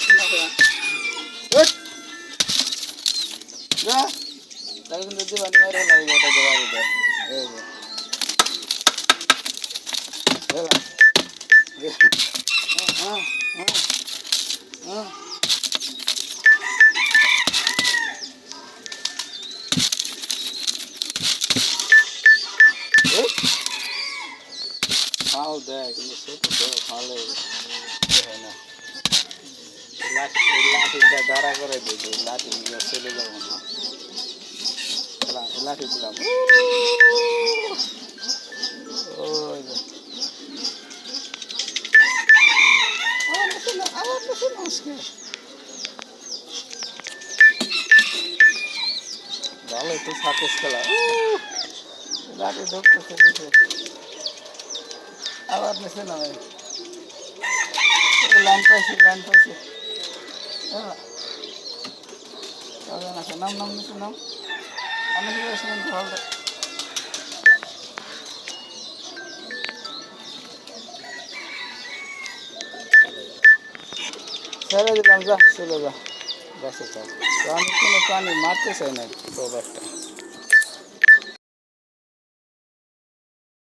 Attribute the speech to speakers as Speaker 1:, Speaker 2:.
Speaker 1: শোনা শোনা উঠ! যা তাকে কিন্তু দিবানি মেরে লাগবে লাঠিটা দাঁড়া করে দিয়েছে লাঠি নিয়ে চলে যাব না। লাঠি দিলাম। ভালো একটু সার্কেস খেলা। লাঠি নিচে আবার নিচে নামে লাইন পাইছি লাইন পাইছি। নাম নাম নিচে নাম আমি কি করেছিলাম ভালো ছেড়ে দিলাম যা চলে যা গাছে থাক আমি কোনো প্রাণী মারতে চাই না একটা